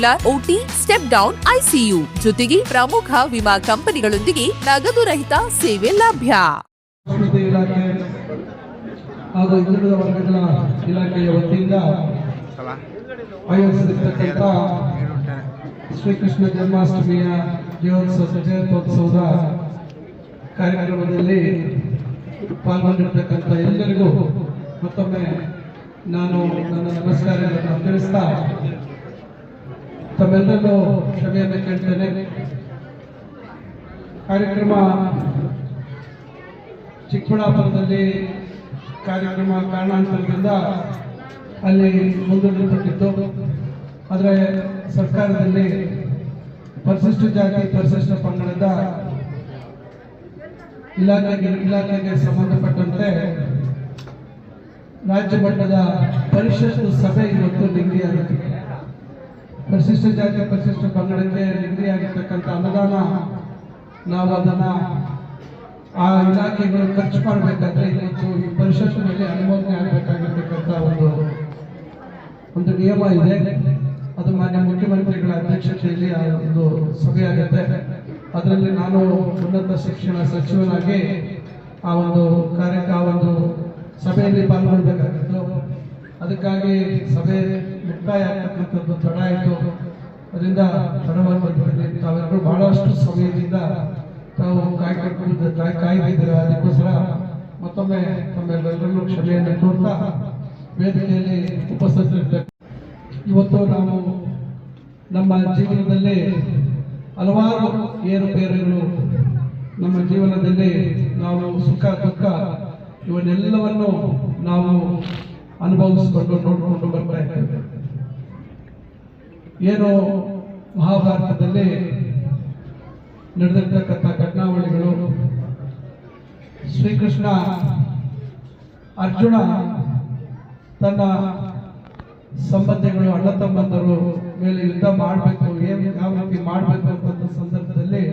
modular OT step down ICU ಜೊತೆಗೆ ಪ್ರಮುಖ ವಿಮಾ ಕಂಪನಿಗಳೊಂದಿಗೆ ನಗದು ರಹಿತ ಸೇವೆ ಲಭ್ಯ. ವತಿಯಿಂದ ಶ್ರೀಕೃಷ್ಣ ಜನ್ಮಾಷ್ಟಮಿಯ ದೇವೋತ್ಸವ ಜಯಂತ್ಯೋತ್ಸವದ ಕಾರ್ಯಕ್ರಮದಲ್ಲಿ ಪಾಲ್ಗೊಂಡಿರ್ತಕ್ಕಂಥ ಎಲ್ಲರಿಗೂ ಮತ್ತೊಮ್ಮೆ ನಾನು ನನ್ನ ನಮಸ್ಕಾರಗಳನ್ನು ತಿಳಿಸ್ತಾ ತಮ್ಮೆಲ್ಲರಲ್ಲೂ ಕ್ಷಮೆಯನ್ನು ಕೇಳ್ತೇನೆ. ಕಾರ್ಯಕ್ರಮ ಚಿಕ್ಕಬಳ್ಳಾಪುರದಲ್ಲಿ ಕಾರ್ಯಕ್ರಮ ಕಾರಣಾಂತರದಿಂದ ಅಲ್ಲಿ ಮುಂದೂಡಲ್ಪಟ್ಟಿತ್ತು. ಆದರೆ ಸರ್ಕಾರದಲ್ಲಿ ಪರಿಶಿಷ್ಟ ಜಾತಿ, ಪರಿಶಿಷ್ಟ ಪಂಗಡದ ಇಲಾಖೆಗೆ ಇಲಾಖೆಗೆ ಸಂಬಂಧಪಟ್ಟಂತೆ ರಾಜ್ಯ ಮಟ್ಟದ ಪರಿಷತ್ತು ಸಭೆ ಇವತ್ತು ನಿಗದಿಯಾಗಿದೆ. ಪರಿಶಿಷ್ಟ ಜಾತಿ ಪರಿಶಿಷ್ಟ ಪಂಗಡಕ್ಕೆ ನಿಗದಿಯಾಗಿರ್ತಕ್ಕಂಥ ಅನುದಾನ ನಾವು ಅದನ್ನ ಆ ಇಲಾಖೆಗಳು ಖರ್ಚು ಮಾಡಬೇಕಾದ್ರೆ ಇವತ್ತು ಈ ಪರಿಷತ್ತಿನಲ್ಲಿ ಅನುಮೋದನೆ ಆಗಬೇಕಾಗಿರ್ತಕ್ಕಂಥ ಒಂದು ಒಂದು ನಿಯಮ ಇದೆ. ಅದು ಮಾನ್ಯ ಮುಖ್ಯಮಂತ್ರಿಗಳ ಅಧ್ಯಕ್ಷತೆಯಲ್ಲಿ ಆ ಒಂದು ಸಭೆ ಆಗುತ್ತೆ. ಅದರಲ್ಲಿ ನಾನು ಉನ್ನತ ಶಿಕ್ಷಣ ಸಚಿವನಾಗಿ ಆ ಒಂದು ಕಾರ್ಯಕ್ಕೆ ಆ ಒಂದು ಸಭೆಯಲ್ಲಿ ಪಾಲ್ಗೊಳ್ಬೇಕಾಗಿತ್ತು. ಅದಕ್ಕಾಗಿ ಸಭೆ ಮುಕ್ತಾಯ ಆಗ್ತಕ್ಕಂಥದ್ದು ತಡ ಆಯಿತು ಅದರಿಂದ ತಡವಾಗಿ ಬಂದ್ಬಿಟ್ಟಿದೆ ತಾವೆಲ್ಲರೂ ಬಹಳಷ್ಟು ಸಮಯದಿಂದ ತಾವು ಕಾಯ್ಕೊಂಡು ಕಾಯ್ ಕಾಯ್ದಿದ್ದೀರ? ಅದಕ್ಕೋಸ್ಕರ ಮತ್ತೊಮ್ಮೆ ತಮ್ಮೆಲ್ಲರಿಗೂ ಕ್ಷಮೆಯನ್ನು ಕೋರ್ತಾ ವೇದಿಕೆಯಲ್ಲಿ ಉಪಸ್ಥಿತರಿರ್ತಕ್ಕ ಇವತ್ತು ನಾವು ನಮ್ಮ ಜೀವನದಲ್ಲಿ ಹಲವಾರು ಏರುಪೇರುಗಳು ನಮ್ಮ ಜೀವನದಲ್ಲಿ ನಾವು ಸುಖ, ದುಃಖ ಇವನ್ನೆಲ್ಲವನ್ನು ನಾವು ಅನುಭವಿಸಿಕೊಂಡು ನೋಡಿಕೊಂಡು ಬರ್ತಾ ಇದ್ದೇವೆ. ಏನು ಮಹಾಭಾರತದಲ್ಲಿ ನಡೆದಿರ್ತಕ್ಕಂಥ ಘಟನಾವಳಿಗಳು. ಶ್ರೀಕೃಷ್ಣ ಅರ್ಜುನ ತನ್ನ ಸಂಬಂಧಿಗಳು, ಅಣ್ಣ ತಮ್ಮಂದರು ಮೇಲೆ ಯುದ್ಧ ಮಾಡಬೇಕು, ಏನು ಯಾವ ರೀತಿ ಮಾಡಬೇಕು ಅಂತ ಸಂದರ್ಭದಲ್ಲಿ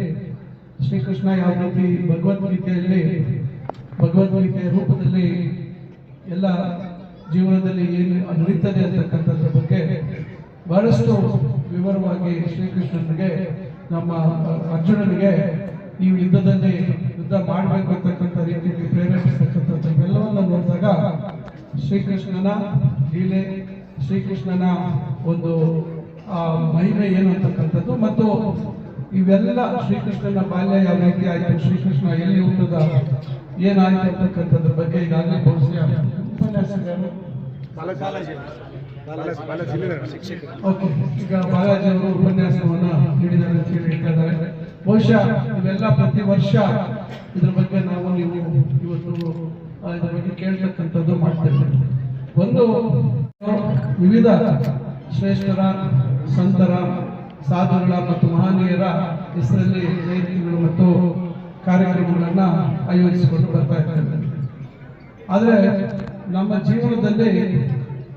ಶ್ರೀಕೃಷ್ಣ ಯಾವ ರೀತಿ ಭಗವದ್ಗೀತೆಯಲ್ಲಿ, ಭಗವದ್ಗೀತೆಯ ರೂಪದಲ್ಲಿ ಎಲ್ಲ ಜೀವನದಲ್ಲಿ ಏನು ನಡೀತದೆ ಅಂತಕ್ಕಂಥದ್ರ ಬಗ್ಗೆ ಬಹಳಷ್ಟು ವಿವರವಾಗಿ ಶ್ರೀಕೃಷ್ಣನಿಗೆ, ನಮ್ಮ ಅರ್ಜುನನಿಗೆ ನೀವು ಯುದ್ಧದಲ್ಲಿ ಯುದ್ಧ ಮಾಡಬೇಕು ಅಂತಕ್ಕಂಥ ರೀತಿಯಲ್ಲಿ ಪ್ರೇರೇಪಿಸ್ತಕ್ಕಂಥದ್ದು ಇವೆಲ್ಲವನ್ನು ನೋಡಿದಾಗ ಶ್ರೀಕೃಷ್ಣನ ಲೀಲೆ, ಶ್ರೀಕೃಷ್ಣನ ಒಂದು, ಆ, ಮಹಿಮೆ ಏನು ಅಂತಕ್ಕಂಥದ್ದು ಮತ್ತು ಇವೆಲ್ಲ ಶ್ರೀಕೃಷ್ಣನ ಬಾಲ್ಯ ಯಾವ ರೀತಿ ಆಯಿತು, ಶ್ರೀಕೃಷ್ಣ ಎಲ್ಲಿ ಹುಟ್ಟದ, ಏನಾಯ್ತು ಅಂತಕ್ಕಂಥದ್ರ ಬಗ್ಗೆ ಈಗಾಗಲೇ ಬಹುಶಃ ಓಕೆ ಈಗ ಬಾಲಾಜಿ ಅವರು ಉಪನ್ಯಾಸವನ್ನ ನೀಡಿದ್ದಾರೆ ಅಂತ ಹೇಳಿ ಹೇಳ್ತಾ ಇದ್ದಾರೆ. ಬಹುಶಃ ಇವೆಲ್ಲ ಪ್ರತಿ ವರ್ಷ ಇದ್ರ ಬಗ್ಗೆ ನಾವು ನೀವು ಇವತ್ತು ಇದ್ರ ಬಗ್ಗೆ ಕೇಳ್ತಕ್ಕಂಥದ್ದು ಮಾಡ್ತೇವೆ ಒಂದು ವಿವಿಧ ಶ್ರೇಷ್ಠರ ಸಂತರ ಸಾಧುಗಳ ಮತ್ತು ಮಹನೀಯರ ಹೆಸರಲ್ಲಿ ಜಯಂತಿಗಳು ಮತ್ತು ಕಾರ್ಯಕ್ರಮಗಳನ್ನು ಆಯೋಜಿಸಿಕೊಂಡು ಬರ್ತಾ ಇದ್ದೇವೆ. ಆದರೆ ನಮ್ಮ ಜೀವನದಲ್ಲಿ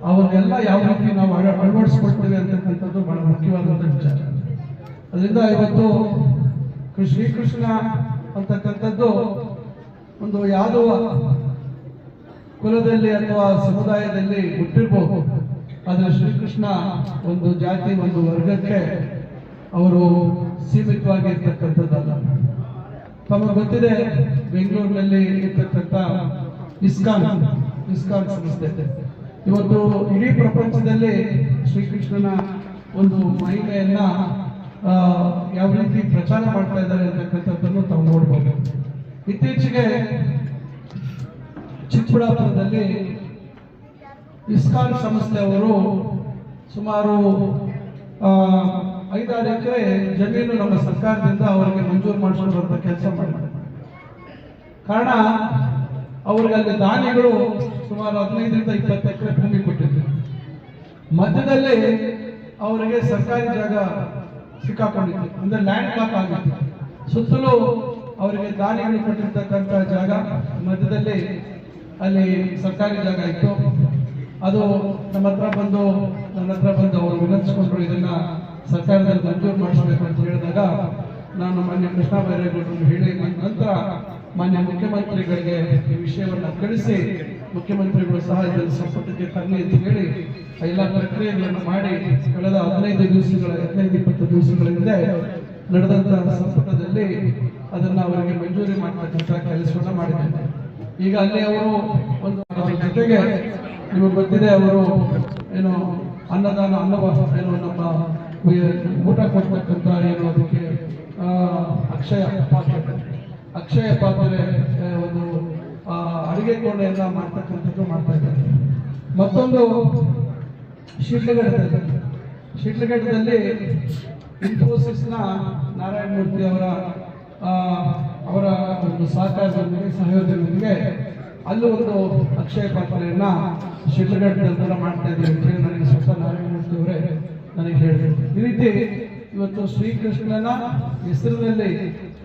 ಅವನ್ನೆಲ್ಲ ಯಾವ ರೀತಿ ನಾವು ಅಳ- ಅಳವಡಿಸ್ಕೊಳ್ತೇವೆ ಅಂತಕ್ಕಂಥದ್ದು ಬಹಳ ಮುಖ್ಯವಾದಂಥ ವಿಚಾರ. ಅದರಿಂದ ಇವತ್ತು ಶ್ರೀಕೃಷ್ಣ ಅಂತಕ್ಕಂಥದ್ದು ಒಂದು ಯಾವುದೋ ಕುಲದಲ್ಲಿ ಅಥವಾ ಸಮುದಾಯದಲ್ಲಿ ಹುಟ್ಟಿರ್ಬೋದು. ಆದರೆ ಶ್ರೀಕೃಷ್ಣ ಒಂದು ಜಾತಿ, ಒಂದು ವರ್ಗಕ್ಕೆ ಅವರು ಸೀಮಿತವಾಗಿರ್ತಕ್ಕಂಥದ್ದಲ್ಲ. ತಮಗೆ ಗೊತ್ತಿದೆ, ಬೆಂಗಳೂರಿನಲ್ಲಿ ಇರ್ತಕ್ಕಂಥ ಇಸ್ಕಾನ್. ಇಸ್ಕಾನ್ ಸಂಸ್ಥೆ ಇವತ್ತು ಇಡೀ ಪ್ರಪಂಚದಲ್ಲಿ ಶ್ರೀಕೃಷ್ಣನ ಒಂದು ಮಹಿಮೆಯನ್ನ ಯಾವ ರೀತಿ ಪ್ರಚಾರ ಮಾಡ್ತಾ ಇದ್ದಾರೆ ಅಂತಕ್ಕಂಥದ್ದನ್ನು ತಾವು ನೋಡ್ಬೋದು. ಇತ್ತೀಚೆಗೆ ಚಿಕ್ಕಬಳ್ಳಾಪುರದಲ್ಲಿ ಇಸ್ಕಾನ್ ಸಂಸ್ಥೆಯವರು ಸುಮಾರು ಐದಾರು ಎಕರೆ ಜಮೀನು ನಮ್ಮ ಸರ್ಕಾರದಿಂದ ಅವರಿಗೆ ಮಂಜೂರು ಮಾಡಿಸಿರುವಂತ ಕೆಲಸ ಮಾಡಿದ್ದಾರೆ ಕಾರಣ ಅವ್ರಿಗೆ ಅಲ್ಲಿ ದಾನಿಗಳು ಸುಮಾರು ಹದಿನೈದರಿಂದ ಇಪ್ಪತ್ತು ಎಕರೆ ಭೂಮಿ ಕೊಟ್ಟಿದ್ರು. ಮಧ್ಯದಲ್ಲಿ ಅವರಿಗೆ ಸರ್ಕಾರಿ ಜಾಗ ಸಿಕ್ಕಾಕೊಂಡಿತ್ತು. ಅಂದ್ರೆ ಲ್ಯಾಂಡ್ ಬ್ಲಾಕ್ ಆಗಿತ್ತು. ಸುತ್ತಲೂ ಅವರಿಗೆ ದಾನಿಗಳು ಕೊಟ್ಟಿರ್ತಕ್ಕಂಥ ಜಾಗ ಮಧ್ಯದಲ್ಲಿ ಅಲ್ಲಿ ಸರ್ಕಾರಿ ಜಾಗ ಇತ್ತು. ಅದು ನಮ್ಮ ಹತ್ರ ಬಂದು, ನನ್ನ ಹತ್ರ ಬಂದು ಅವರು ವಿನಂತಿಸ್ಕೊಂಡ್ರು, ಇದನ್ನ ಸರ್ಕಾರದಲ್ಲಿ ಮಂಜೂರು ಮಾಡಿಸ್ಬೇಕು ಅಂತ ಹೇಳಿದಾಗ ನಾನು ಮಾನ್ಯ ಕೃಷ್ಣ ಬೈರೇಗೌಡರು ಹೇಳಿ ನಂತರ ಮಾನ್ಯ ಮುಖ್ಯಮಂತ್ರಿಗಳಿಗೆ ಈ ವಿಷಯವನ್ನು ಕಳಿಸಿ ಮುಖ್ಯಮಂತ್ರಿಗಳು ಸಹ ಇದನ್ನು ಸಂಪುಟಕ್ಕೆ ತರಲಿ ಅಂತ ಹೇಳಿ ಎಲ್ಲ ಪ್ರಕ್ರಿಯೆಗಳನ್ನು ಮಾಡಿ ಕಳೆದ ಹದಿನೈದು ದಿವಸಗಳ, ಹದಿನೈದು ಇಪ್ಪತ್ತು ದಿವಸಗಳ ಹಿಂದೆ ನಡೆದಂತಹ ಸಂಪುಟದಲ್ಲಿ ಅದನ್ನು ಅವರಿಗೆ ಮಂಜೂರಿ ಮಾಡ್ತಕ್ಕಂಥ ಕೆಲಸವನ್ನು ಮಾಡಿದ್ದಾರೆ. ಈಗ ಅಲ್ಲಿ ಅವರು ಒಂದು ಜೊತೆಗೆ ನಿಮಗೆ ಗೊತ್ತಿದೆ ಅವರು ಏನು ಅನ್ನದಾನ, ಅನ್ನವ ಏನು ನಮ್ಮ ಊಟ ಕೊಡ್ತಕ್ಕಂಥ ಏನು ಅದಕ್ಕೆ ಅಕ್ಷಯ ಪಾತ್ರೆ. ಅಕ್ಷಯ ಪಾತ್ರೆ ಒಂದು ಅಡುಗೆ ಕೋಣೆಯನ್ನ ಮಾಡ್ತಕ್ಕಂಥದ್ದು ಮಾಡ್ತಾ ಇದ್ದಾರೆ. ಮತ್ತೊಂದು ಶಿಡ್ಲಘಟ್ಟದಲ್ಲಿ. ಶಿಡ್ಲಘಟ್ಟದಲ್ಲಿ ಇನ್ಫೋಸಿಸ್ನ ನಾರಾಯಣ ಮೂರ್ತಿ ಅವರ ಅವರ ಒಂದು ಸಹಕಾರದೊಂದಿಗೆ, ಸಹಯೋಗದೊಂದಿಗೆ ಅಲ್ಲೂ ಒಂದು ಅಕ್ಷಯ ಪಾತ್ರೆಯನ್ನ ಶಿಡ್ಲಘಟ್ಟದಲ್ಲಿ ಮಾಡ್ತಾ ಇದ್ದೀವಿ ಅಂತ ನನಗೆ ಸ್ವತಃ ನಾರಾಯಣ ಮೂರ್ತಿ ಅವರೇ ನನಗೆ ಹೇಳಿದರು. ಈ ರೀತಿ ಇವತ್ತು ಶ್ರೀಕೃಷ್ಣನ ಹೆಸರಿನಲ್ಲಿ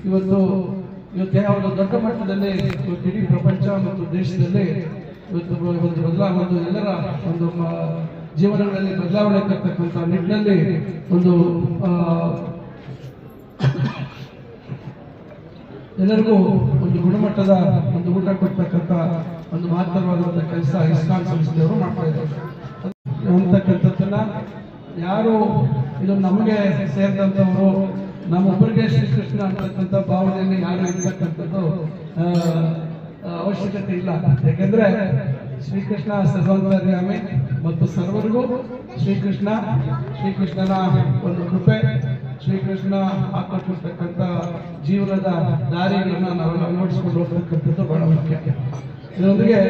ಇವತ್ತು ಇವತ್ತು ಯಾವುದೋ ದೊಡ್ಡ ಮಟ್ಟದಲ್ಲಿ ಇವತ್ತು ಇಡೀ ಪ್ರಪಂಚ ಮತ್ತು ದೇಶದಲ್ಲಿ ಇವತ್ತು ಒಂದು ಬದಲಾವಣೆ ಎಲ್ಲರ ಒಂದು ಜೀವನಗಳಲ್ಲಿ ಬದಲಾವಣೆ ತರ್ತಕ್ಕಂಥ ನಿಟ್ಟಿನಲ್ಲಿ ಒಂದು ಎಲ್ಲರಿಗೂ ಒಂದು ಗುಣಮಟ್ಟದ ಒಂದು ಊಟ ಕೊಡ್ತಕ್ಕಂಥ ಒಂದು ಮಹತ್ತರವಾದಂಥ ಕೆಲಸ ಇಸ್ಕಾನ್ ಸಂಸ್ಥೆಯವರು ಮಾಡ್ತಾ ಇದ್ದಾರೆ. ಅಂತಕ್ಕಂಥದ್ದನ್ನ ಯಾರು ಇದು ನಮಗೆ ಸೇರಿದಂಥವರು ನಮ್ಮೊಬ್ಬರಿಗೆ ಶ್ರೀಕೃಷ್ಣ ಅಂತಕ್ಕಂಥ ಭಾವನೆಯಲ್ಲಿ ಯಾರು ಇರ್ತಕ್ಕಂಥದ್ದು ಅವಶ್ಯಕತೆ ಇಲ್ಲ. ಯಾಕೆಂದ್ರೆ ಶ್ರೀಕೃಷ್ಣ ಸರ್ವಂತರ್ಯಾಮಿ ಮತ್ತು ಸರ್ವರಿಗೂ ಶ್ರೀಕೃಷ್ಣ, ಶ್ರೀಕೃಷ್ಣನ ಒಂದು ಕೃಪೆ, ಶ್ರೀಕೃಷ್ಣ ಹಾಕೊಟ್ಟಿರ್ತಕ್ಕಂಥ ಜೀವನದ ದಾರಿಗಳನ್ನು ನಾವು ಅಳವಡಿಸ್ಕೊಂಡು ಹೋಗ್ತಕ್ಕಂಥದ್ದು ಬಹಳ ಮುಖ್ಯ. ಇದರೊಂದಿಗೆ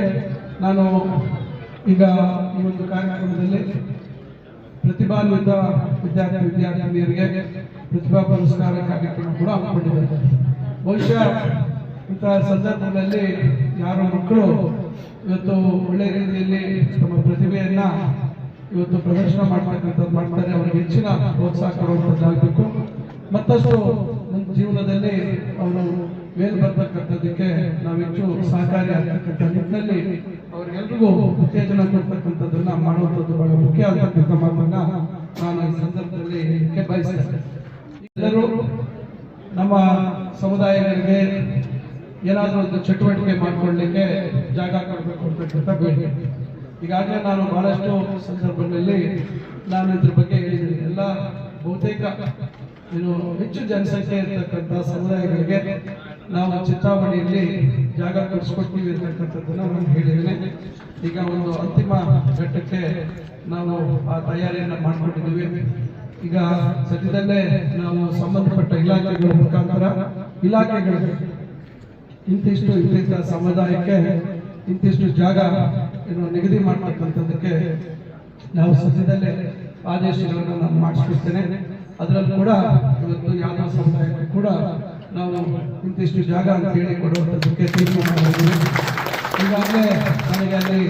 ನಾನು ಈಗ ಈ ಒಂದು ಕಾರ್ಯಕ್ರಮದಲ್ಲಿ ಪ್ರತಿಭಾನ್ವಿತ ವಿದ್ಯಾರ್ಥಿ ವಿದ್ಯಾರ್ಥಿನಿಯರಿಗೆ ಪ್ರತಿಭಾ ಪುರಸ್ಕಾರ ಕಾರ್ಯಕ್ರಮ ಕೂಡ ಹಮ್ಮಿಕೊಂಡಿದ್ದಾರೆ. ಬಹುಶಃ ಇಂತಹ ಸಂದರ್ಭದಲ್ಲಿ ಯಾರು ಮಕ್ಕಳು ಇವತ್ತು ಒಳ್ಳೆ ರೀತಿಯಲ್ಲಿ ತಮ್ಮ ಪ್ರತಿಭೆಯನ್ನ ಇವತ್ತು ಪ್ರದರ್ಶನ ಮಾಡ್ತಕ್ಕಂಥದ್ದು ಮಾಡ್ತಾರೆ, ಅವರಿಗೆ ಹೆಚ್ಚಿನ ಪ್ರೋತ್ಸಾಹ ಕೊಡುವಂಥದ್ದಾಗಬೇಕು ಮತ್ತಷ್ಟು ನಮ್ಮ ಜೀವನದಲ್ಲಿ ಅವರು ಮೇಲ್ ಬರ್ತಕ್ಕಂಥದ್ದಕ್ಕೆ ನಾವು ಹೆಚ್ಚು ಸಹಕಾರಿ ಆಗ್ತಕ್ಕಂಥ ನಿಟ್ಟಿನಲ್ಲಿ ಅವರಿಗೆಲ್ರಿಗೂ ಉತ್ತೇಜನ ಕೊಡ್ತಕ್ಕಂಥದ್ದನ್ನ ಮಾಡುವಂಥದ್ದು ಬಹಳ ಮುಖ್ಯ ಆಗ್ತಕ್ಕಂಥ ಮಾತನ್ನ ನಾನು ಈ ಸಂದರ್ಭದಲ್ಲಿ ಹೇಳಲಿಕ್ಕೆ ಬಯಸ್ತೇನೆ ಎಲ್ಲರೂ ನಮ್ಮ ಸಮುದಾಯಗಳಿಗೆ ಏನಾದರೂ ಒಂದು ಚಟುವಟಿಕೆ ಮಾಡಿಕೊಳ್ಳಲಿಕ್ಕೆ ಜಾಗ ಕೊಡಬೇಕು ಅಂತಕ್ಕಂಥ ಬೇಡಿಕೆ ಈಗಾಗಲೇ ನಾನು ಬಹಳಷ್ಟು ಸಂದರ್ಭಗಳಲ್ಲಿ ನಾನು ಇದ್ರ ಬಗ್ಗೆ ಹೇಳಿದ್ದೀನಿ. ಎಲ್ಲ ಬಹುತೇಕ ಏನು ಹೆಚ್ಚು ಜನಸಂಖ್ಯೆ ಇರ್ತಕ್ಕಂಥ ಸಮುದಾಯಗಳಿಗೆ ನಾವು ಚಿಂತಾಮಣಿಯಲ್ಲಿ ಜಾಗ ಕೊಡಿಸ್ಕೊಡ್ತೀವಿ ಅಂತಕ್ಕಂಥದ್ದನ್ನು ನಾನು ಹೇಳಿದ್ದೇನೆ. ಈಗ ಒಂದು ಅಂತಿಮ ಘಟ್ಟಕ್ಕೆ ನಾವು ಆ ತಯಾರಿಯನ್ನು ಮಾಡಿಕೊಂಡಿದ್ದೀವಿ. ಈಗ ಸದ್ಯದಲ್ಲೇ ನಾವು ಸಂಬಂಧಪಟ್ಟ ಇಲಾಖೆಗಳ ಮುಖಾಂತರ ಇಲಾಖೆಗಳಿಗೆ ಇಂತಿಷ್ಟು ಇಂತಿಷ್ಟ ಸಮುದಾಯಕ್ಕೆ, ಇಂತಿಷ್ಟು ಜಾಗ ಏನು ನಿಗದಿ ಮಾಡ್ತಕ್ಕಂಥದ್ದಕ್ಕೆ ನಾವು ಸದ್ಯದಲ್ಲೇ ಆದೇಶಗಳನ್ನು ನಾನು ಮಾಡಿಸ್ಬಿಡ್ತೇನೆ ಅದರಲ್ಲಿ ಕೂಡ ಇವತ್ತು ಯಾವುದೋ ಸಮುದಾಯಕ್ಕೂ ಕೂಡ ನಾವು ಇಂತಿಷ್ಟು ಜಾಗ ಅಂತ ಹೇಳಿ ಕೊಡುವಂಥದ್ದಕ್ಕೆ ತೀರ್ಮಾನ ಈಗಾಗಲೇ ನನಗೆ ಅಲ್ಲಿ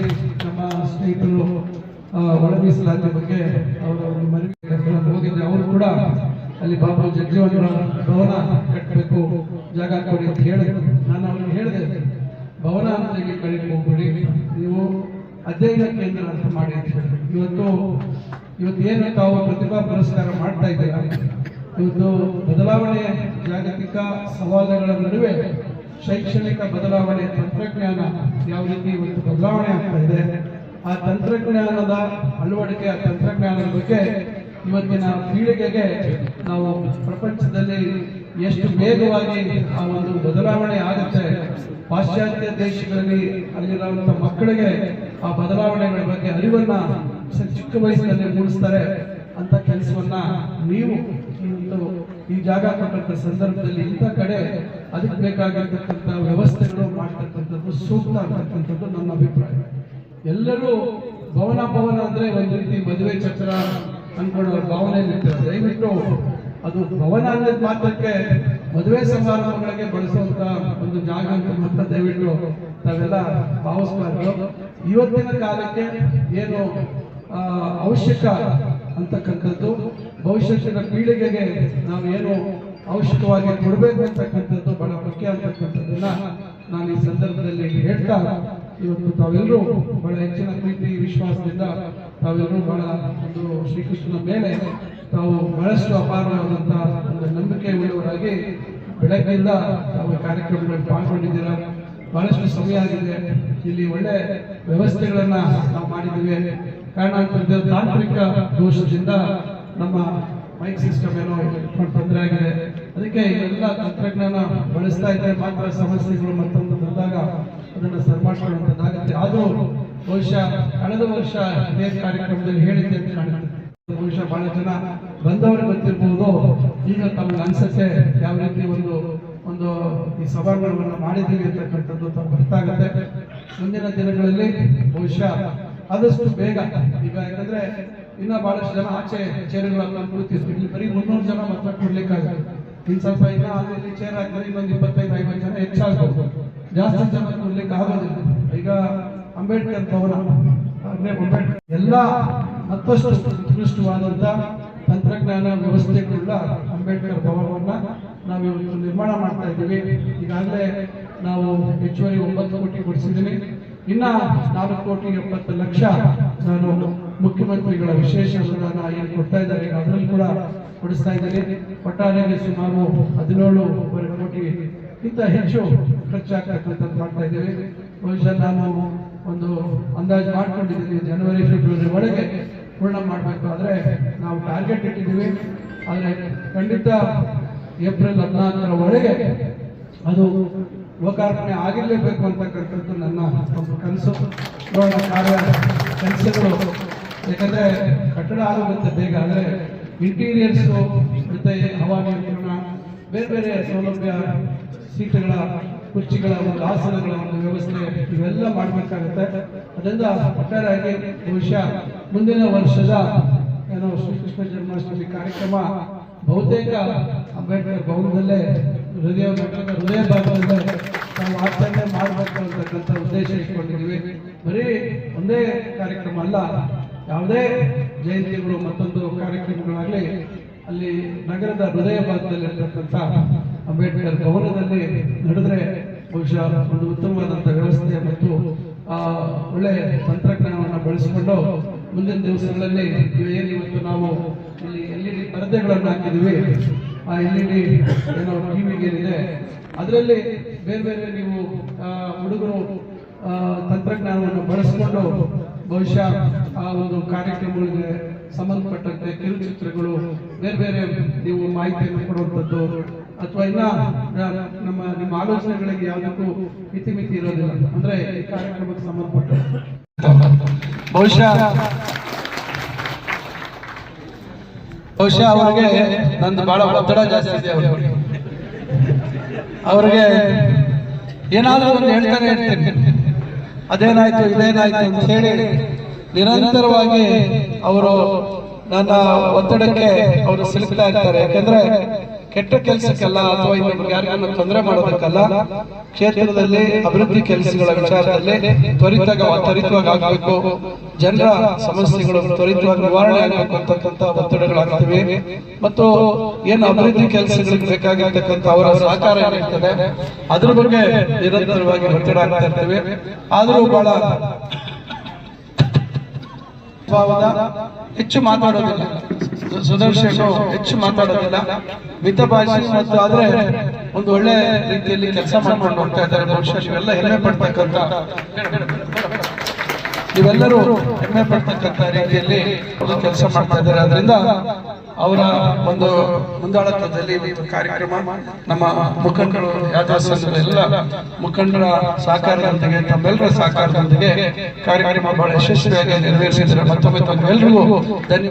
ನಮ್ಮ ಸ್ನೇಹಿತರು ಒಳ ಮೀಸಲಾತಿ ಬಗ್ಗೆ ಅವರು ಮನವಿ ಹೋಗಿದ್ದೆ ಅವರು ಕೂಡ ಅಲ್ಲಿ ಬಾಬು ಜಗಜೀವನ ಭವನ ಕಟ್ಟಬೇಕು, ಜಾಗ ಕೊಡಿ ಅಂತ ಹೇಳಿ ನಾನು ಅವ್ರಿಗೆ ಹೇಳಿದೆ. ಭವನ ಅಂತ ಇಲ್ಲಿ ಕೊಡಿ ನೀವು ಅಧ್ಯಯನ ಕೇಂದ್ರ ಅಂತ ಮಾಡಿ ಅಂತ ಹೇಳಿ. ಇವತ್ತು ಇವತ್ತು ಏನು ತಾವು ಪ್ರತಿಭಾ ಪುರಸ್ಕಾರ ಮಾಡ್ತಾ ಇದ್ದೀರಾ? ಇವತ್ತು ಬದಲಾವಣೆ, ಜಾಗತಿಕ ಸವಾಲುಗಳ ನಡುವೆ ಶೈಕ್ಷಣಿಕ ಬದಲಾವಣೆ, ತಂತ್ರಜ್ಞಾನ ಯಾವ ರೀತಿ ಇವತ್ತು ಬದಲಾವಣೆ ಆಗ್ತಾ ಇದೆ? ಆ ತಂತ್ರಜ್ಞಾನದ ಅಳವಡಿಕೆ, ಆ ತಂತ್ರಜ್ಞಾನದ ಬಗ್ಗೆ ಇವತ್ತಿನ ಪೀಳಿಗೆಗೆ ನಾವು ಪ್ರಪಂಚದಲ್ಲಿ ಎಷ್ಟು ವೇಗವಾಗಿ ಆ ಒಂದು ಬದಲಾವಣೆ ಆಗುತ್ತೆ, ಪಾಶ್ಚಾತ್ಯ ದೇಶಗಳಲ್ಲಿ ಅಲ್ಲಿರುವಂತ ಮಕ್ಕಳಿಗೆ ಆ ಬದಲಾವಣೆಗಳ ಬಗ್ಗೆ ಅರಿವನ್ನ ಚಿಕ್ಕ ವಯಸ್ಸಿನಲ್ಲಿ ಮೂಡಿಸ್ತಾರೆ ಅಂತ ಕೆಲಸವನ್ನ ನೀವು ಈ ಜಾಗ ಕೊಟ್ಟಂತ ಸಂದರ್ಭದಲ್ಲಿ ಇಂಥ ಕಡೆ ಅದಕ್ಕೆ ಬೇಕಾಗಿರ್ತಕ್ಕಂಥ ವ್ಯವಸ್ಥೆಗಳು ಮಾಡ್ತಕ್ಕಂಥದ್ದು, ಸೂಕ್ತ ಅಂತಕ್ಕಂಥದ್ದು ನನ್ನ ಅಭಿಪ್ರಾಯ. ಎಲ್ಲರೂ ಭವನ ಭವನ ಅಂದ್ರೆ ಒಂದು ರೀತಿ ಮದುವೆ ಚಕ್ರ ಅನ್ಕೊಳ್ಳೋ ಭಾವನೆ ದಯವಿಟ್ಟು ಅದು ಭವನ ಅನ್ನೋದು ಮಾತ್ರಕ್ಕೆ ಮದುವೆ ಸಮಾರಂಭಗಳಿಗೆ ಬಳಸುವಂತ ಒಂದು ಜಾಗ ಅಂತ ದಯವಿಟ್ಟು ತಾವೆಲ್ಲ ಭಾವಿಸ್ಬಾರ್ದು. ಇವತ್ತಿನ ಕಾಲಕ್ಕೆ ಏನು ಅವಶ್ಯಕ ಅಂತಕ್ಕಂಥದ್ದು, ಭವಿಷ್ಯತ್ತಿನ ಪೀಳಿಗೆಗೆ ನಾವು ಏನು ಅವಶ್ಯಕವಾಗಿ ಕೊಡಬೇಕು ಅಂತಕ್ಕಂಥದ್ದು ಬಹಳ ಮುಖ್ಯ ಅಂತಕ್ಕಂಥದ್ದನ್ನ ನಾನು ಈ ಸಂದರ್ಭದಲ್ಲಿ ಹೇಳ್ತಾ ಇವತ್ತು ತಾವೆಲ್ಲರೂ ಬಹಳ ಹೆಚ್ಚಿನ ಪ್ರೀತಿ, ವಿಶ್ವಾಸದಿಂದ ತಾವೆಲ್ಲರೂ ಬಹಳ ಒಂದು ಶ್ರೀಕೃಷ್ಣನ ಮೇಲೆ ತಾವು ಬಹಳಷ್ಟು ಅಪಾರವಾದಂತಹ ಒಂದು ನಂಬಿಕೆ ಉಳ್ಳವರಾಗಿ ಬೆಳಗ್ಗೆಯಿಂದ ತಾವು ಕಾರ್ಯಕ್ರಮಗಳಲ್ಲಿ ಪಾಲ್ಗೊಂಡಿದ್ದೀರಾ? ಬಹಳಷ್ಟು ಸಮಯ ಆಗಿದೆ. ಇಲ್ಲಿ ಒಳ್ಳೆ ವ್ಯವಸ್ಥೆಗಳನ್ನು ನಾವು ಮಾಡಿದ್ದೀವಿ. ಕಾರಣ ತಾಂತ್ರಿಕ ದೋಷದಿಂದ ನಮ್ಮ ಮೈಕ್ ಸಿಸ್ಟಮ್ ಏನೋ ತೊಂದರೆ ಆಗಿದೆ. ಅದಕ್ಕೆ ಎಲ್ಲ ತಂತ್ರಜ್ಞಾನ ಬಳಸ್ತಾ ಇದ್ರೆ ಮಾತ್ರ ಸಮಸ್ಯೆಗಳು ಮತ್ತೊಂದು ಬಂದಾಗ ಅದನ್ನು ಸರಿಮಾಡ್ಕೊಳ್ಳುವಂಥದ್ದಾಗುತ್ತೆ ಆದರೂ ಬಹುಶಃ ಕಳೆದ ವರ್ಷ ಇದೇ ಕಾರ್ಯಕ್ರಮದಲ್ಲಿ ಹೇಳಿದ್ದೆ ಅಂತ ಕಾಣುತ್ತೆ. ಬಹುಶಃ ಬಹಳ ಜನ ಬಂದವರು ಗೊತ್ತಿರ್ಬೋದು. ಈಗ ತಮ್ಗೆ ಅನ್ಸತ್ತೆ ಯಾವ ರೀತಿ ಒಂದು ಒಂದು ಈ ಸಭಾಂಗಣವನ್ನು ಮಾಡಿದ್ದೀವಿ ಅಂತಕ್ಕಂಥದ್ದು ತಮ್ಗೆ ಗೊತ್ತಾಗುತ್ತೆ. ಮುಂದಿನ ದಿನಗಳಲ್ಲಿ ಬಹುಶಃ ಆದಷ್ಟು ಬೇಗ, ಈಗ ಯಾಕಂದ್ರೆ ಇನ್ನ ಬಹಳಷ್ಟು ಜನ ಆಚೆ ಚೇರ್ಗಳನ್ನು ಕುಳಿತಿರ್ತೀವಿ. ಬರೀ ಮುನ್ನೂರು ಜನ ಮಾತ್ರ ಕೊಡ್ಲಿಕ್ಕಾಗಲ್ಲ. ಇನ್ ಸ್ವಲ್ಪ ಇನ್ನ ಅಲ್ಲಿ ಚೇರ್ ಹಾಕಿದ್ರೆ ಇನ್ನೊಂದು ಇಪ್ಪತ್ತೈದು, ಐವತ್ತು ಜನ ಹೆಚ್ಚಾಗ್ಬೋದು. ಜಾಸ್ತಿ ಜನ ಕೊಡ್ಲಿಕ್ಕೆ ಆಗೋದಿಲ್ಲ. ಈಗ ಅಂಬೇಡ್ಕರ್ ಭವನ ಅಂಬೇಡ್ಕರ್, ಎಲ್ಲ ಮತ್ತಷ್ಟು ಉತ್ಕೃಷ್ಟವಾದಂತ ತಂತ್ರಜ್ಞಾನ ವ್ಯವಸ್ಥೆಗಳುಳ್ಳ ಅಂಬೇಡ್ಕರ್ ಭವನವನ್ನ ನಾವು ಇವತ್ತು ನಿರ್ಮಾಣ ಮಾಡ್ತಾ ಇದ್ದೀವಿ. ಈಗಾಗಲೇ ನಾವು ಹೆಚ್ಚುವರಿ ಒಂಬತ್ತು ಕೋಟಿ ಕೊಡಿಸಿದ್ದೀನಿ ಇನ್ನ ನಾಲ್ಕು ಕೋಟಿ ಎಪ್ಪತ್ತು ಲಕ್ಷ ನಾನು ಮುಖ್ಯಮಂತ್ರಿಗಳ ವಿಶೇಷ ಅನುದಾನ ಏನು ಕೊಡ್ತಾ ಇದ್ದಾರೆ ಅದರಲ್ಲಿ ಕೂಡ ಕೊಡಿಸ್ತಾ ಇದ್ದೀನಿ. ಒಟ್ಟಾರೆಯಲ್ಲಿ ಸುಮಾರು ಹದಿನೇಳುವರೆ ಇಂತ ಹೆಚ್ಚು ಖರ್ಚಾಗ್ತಕ್ಕಂಥದ್ದು ಮಾಡ್ತಾ ಇದ್ದೀವಿ. ಬಹುಶಃ ನಾನು ಒಂದು ಅಂದಾಜು ಮಾಡ್ಕೊಂಡಿದ್ದೀನಿ. ಜನವರಿ, ಫೆಬ್ರವರಿ ಒಳಗೆ ಪೂರ್ಣ ಮಾಡಬೇಕು. ಆದ್ರೆ ಟಾರ್ಗೆಟ್ ಇಟ್ಟಿದ್ದೀವಿ. ಆದರೆ ಖಂಡಿತ ಏಪ್ರಿಲ್ ಹದಿನಾಲ್ಕರ ಒಳಗೆ ಅದು ಲೋಕಾರ್ಪಣೆ ಆಗಿರಲೇಬೇಕು ಅಂತಕ್ಕಂಥದ್ದು ನನ್ನ ಒಂದು ಕನಸು. ಕಾರ್ಯ ಕನಸುಗಳು. ಯಾಕಂದರೆ ಕಟ್ಟಡ ಆಗುವಂಥ ಬೇಗ ಅಂದ್ರೆ ಇಂಟೀರಿಯರ್ಸು ಮತ್ತೆ ಹವಾನಿಯಂತ್ರಣ ಬೇರೆ ಬೇರೆ ಸೌಲಭ್ಯ ಸೀಟುಗಳ, ಕುರ್ಚಿಗಳ, ಒಂದು ಆಸನಗಳ, ಒಂದು ವ್ಯವಸ್ಥೆ ಇವೆಲ್ಲ ಮಾಡಬೇಕಾಗುತ್ತೆ. ಅದರಿಂದ ಒಟ್ಟಾರೆಯಾಗಿ ಬಹುಶಃ ಮುಂದಿನ ವರ್ಷದ ಏನೋ ಶ್ರೀಕೃಷ್ಣ ಜನ್ಮಾಷ್ಟಮಿ ಕಾರ್ಯಕ್ರಮ, ಬಹುತೇಕ ಅಂಬೇಡ್ಕರ್ ಭವನದಲ್ಲೇ ಹೃದಯ ಹೃದಯ ಭಾಗದಲ್ಲೇ ನಾವು ಆಚರಣೆ ಮಾಡಬೇಕು ಅಂತಕ್ಕಂಥ ಉದ್ದೇಶ ಇಟ್ಕೊಂಡಿದ್ದೀವಿ. ಬರೀ ಒಂದೇ ಕಾರ್ಯಕ್ರಮ ಅಲ್ಲ, ಯಾವುದೇ ಜಯಂತಿಗಳು ಮತ್ತೊಂದು ಕಾರ್ಯಕ್ರಮಗಳಾಗಲಿ, ಅಲ್ಲಿ ನಗರದ ಹೃದಯ ಭಾಗದಲ್ಲಿರ್ತಕ್ಕಂಥ ಅಂಬೇಡ್ಕರ್ ಭವನದಲ್ಲಿ ನಡೆದ್ರೆ ಬಹುಶಃ ಒಂದು ಉತ್ತಮವಾದಂಥ ವ್ಯವಸ್ಥೆ ಮತ್ತು ಒಳ್ಳೆಯ ಒಳ್ಳೆ ತಂತ್ರಜ್ಞಾನವನ್ನು ಬಳಸಿಕೊಂಡು ಮುಂದಿನ ದಿವಸಗಳಲ್ಲಿ ಏನು ಇವತ್ತು ನಾವು ಇಲ್ಲಿ ಎಲ್ ಇ ಡಿ ಪರದೆಗಳನ್ನು ಹಾಕಿದ್ದೀವಿ. ಆ ಎಲ್ ಇ ಡಿ ಏನೋ ಟಿವಿಗೆ ಏನಿದೆ ಅದರಲ್ಲಿ ಬೇರೆ ಬೇರೆ ನೀವು ಹುಡುಗರು ತಂತ್ರಜ್ಞಾನವನ್ನು ಬಳಸಿಕೊಂಡು ಬಹುಶಃ ಆ ಒಂದು ಕಾರ್ಯಕ್ರಮಗಳಿಗೆ ಸಂಬಂಧಪಟ್ಟಂತೆ ಕಿರುಚಿತ್ರಗಳು, ಬೇರೆ ಬೇರೆ ನೀವು ಮಾಹಿತಿಯನ್ನು ಕೊಡುವಂಥದ್ದು, ಅಥವಾ ಇನ್ನ ನಮ್ಮ, ನಿಮ್ಮ ಆಲೋಚನೆಗಳಿಗೆ ಯಾವುದಕ್ಕೂ ಇತಿಮಿತಿ ಇರೋದಿಲ್ಲ. ಅಂದ್ರೆ ಈ ಕಾರ್ಯಕ್ರಮಕ್ಕೆ ಸಂಬಂಧಪಟ್ಟ ಬಹುಶಃ ಬಹುಶಃ ಅವ್ರಿಗೆ ನಂದು ಬಹಳ ಒತ್ತಡ ಜಾಸ್ತಿ ಇದೆ ಅವ್ರಿಗೆ. ಅವ್ರಿಗೆ ಏನಾದರೂ ಒಂದು ಹೇಳ್ತಾನೆ. ಇರ್ತೀನಿ ಅದೇನಾಯ್ತು, ಇದೇನಾಯ್ತು ಅಂತ ಹೇಳಿ ನಿರಂತರವಾಗಿ ಅವರು ನನ್ನ ಒತ್ತಡಕ್ಕೆ ಅವರು ಸಿಲುಕ್ತಾ ಇರ್ತಾರೆ. ಯಾಕಂದ್ರೆ ಕೆಟ್ಟ ಕೆಲಸಕ್ಕಲ್ಲ ಅಥವಾ ಯಾರಿಗಾನ ತೊಂದರೆ ಮಾಡೋದಕ್ಕಲ್ಲ, ಕ್ಷೇತ್ರದಲ್ಲಿ ಅಭಿವೃದ್ಧಿ ಕೆಲಸಗಳ ವಿಚಾರದಲ್ಲಿ ತ್ವರಿತಗ ತ್ವರಿತವಾಗಿ ಆಗಬೇಕು ಜನರ ಸಮಸ್ಯೆಗಳು ತ್ವರಿತವಾಗಿ ನಿವಾರಣೆ ಆಗಬೇಕು ಅಂತಕ್ಕಂಥ ಒತ್ತಡಗಳಾಗ್ತವೆ. ಮತ್ತು ಏನು ಅಭಿವೃದ್ಧಿ ಕೆಲಸಗಳಿಗೆ ಬೇಕಾಗಿರ್ತಕ್ಕಂಥ ಅವರ ಸಹಕಾರ ಏನಿರ್ತದೆ, ಅದ್ರ ಬಗ್ಗೆ ನಿರಂತರವಾಗಿ ಒತ್ತಡ ಆಗ್ತಾ ಇರ್ತೇವೆ. ಆದರೂ ಬಹಳ ಹೆಚ್ಚು ಮಾತಾಡೋದಿಲ್ಲ. ಸುದರ್ಶನ್ ಹೆಚ್ಚು ಮಾತಾಡೋದಿಲ್ಲ. ಮಿತಭಾಷಿ ಮತ್ತು ಆದ್ರೆ ಒಂದು ಒಳ್ಳೆ ರೀತಿಯಲ್ಲಿ ಕೆಲಸ ಮಾಡ್ಕೊಂಡು ಹೋಗ್ತಾ ಇದ್ದಾರೆ. ನೀವೆಲ್ಲ ಹೆಮ್ಮೆ ಪಡ್ತಕ್ಕಂಥ ನೀವೆಲ್ಲರೂ ಹೆಮ್ಮೆ ಪಡ್ತಕ್ಕಂಥ ರೀತಿಯಲ್ಲಿ ಒಂದು ಕೆಲಸ ಮಾಡ್ತಾ ಇದ್ದಾರೆ. ಅದರಿಂದ ಅವರ ಒಂದು ಮುಂದಾಳತ್ವದಲ್ಲಿ ಒಂದು ಕಾರ್ಯಕ್ರಮ ನಮ್ಮ ಮುಖಂಡರು ಎಲ್ಲ ಮುಖಂಡರ ಸಹಕಾರದೊಂದಿಗೆ, ತಮ್ಮೆಲ್ಲರ ಸಹಕಾರದೊಂದಿಗೆ ಕಾರ್ಯಕ್ರಮ ಬಹಳ ಯಶಸ್ವಿಯಾಗಿ ನೆರವೇರಿಸಿದ್ದಾರೆ. ಮತ್ತೊಮ್ಮೆ ತಮ್ಮೆಲ್ಲರಿಗೂ ಧನ್ಯವಾದ